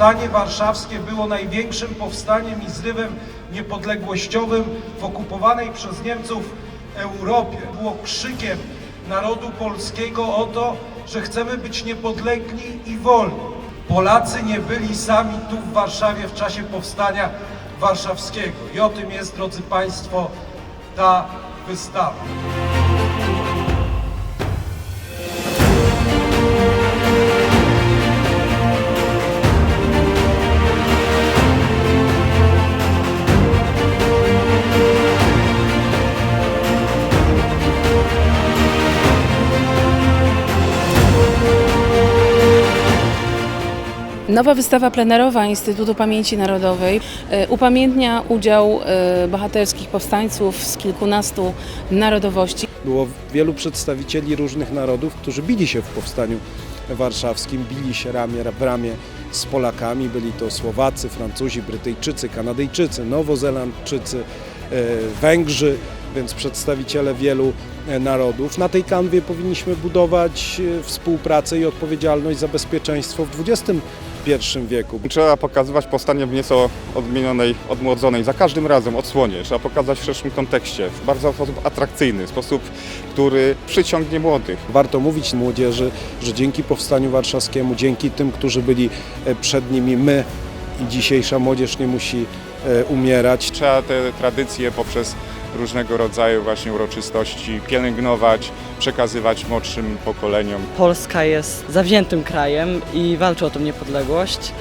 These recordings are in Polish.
Powstanie Warszawskie było największym powstaniem i zrywem niepodległościowym w okupowanej przez Niemców Europie. Było krzykiem narodu polskiego o to, że chcemy być niepodlegli i wolni. Polacy nie byli sami tu w Warszawie w czasie powstania warszawskiego. I o tym jest, drodzy Państwo, ta wystawa. Nowa wystawa plenerowa Instytutu Pamięci Narodowej e, upamiętnia udział e, bohaterskich powstańców z kilkunastu narodowości. Było wielu przedstawicieli różnych narodów, którzy bili się w powstaniu warszawskim, bili się ramię w ramię z Polakami. Byli to Słowacy, Francuzi, Brytyjczycy, Kanadyjczycy, Nowozelandczycy, e, Węgrzy, więc przedstawiciele wielu e, narodów. Na tej kanwie powinniśmy budować e, współpracę i odpowiedzialność za bezpieczeństwo w XXI wieku. Trzeba pokazywać powstanie w nieco odmienionej, odmłodzonej, za każdym razem odsłonie. Trzeba pokazać w szerszym kontekście, w bardzo sposób atrakcyjny, sposób, który przyciągnie młodych. Warto mówić młodzieży, że dzięki Powstaniu Warszawskiemu, dzięki tym, którzy byli e, przed nimi, my i dzisiejsza młodzież nie musi umierać. Trzeba te tradycje poprzez różnego rodzaju właśnie uroczystości pielęgnować, przekazywać młodszym pokoleniom. Polska jest zawziętym krajem i walczy o tą niepodległość.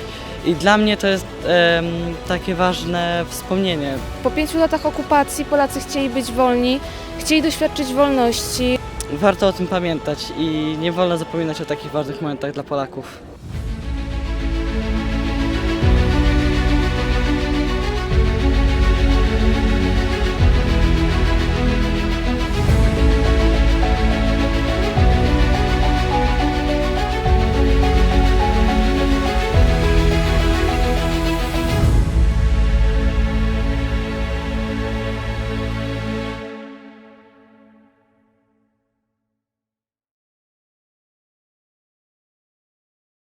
I dla mnie to jest em, takie ważne wspomnienie. Po pięciu latach okupacji Polacy chcieli być wolni, chcieli doświadczyć wolności. Warto o tym pamiętać i nie wolno zapominać o takich ważnych momentach dla Polaków.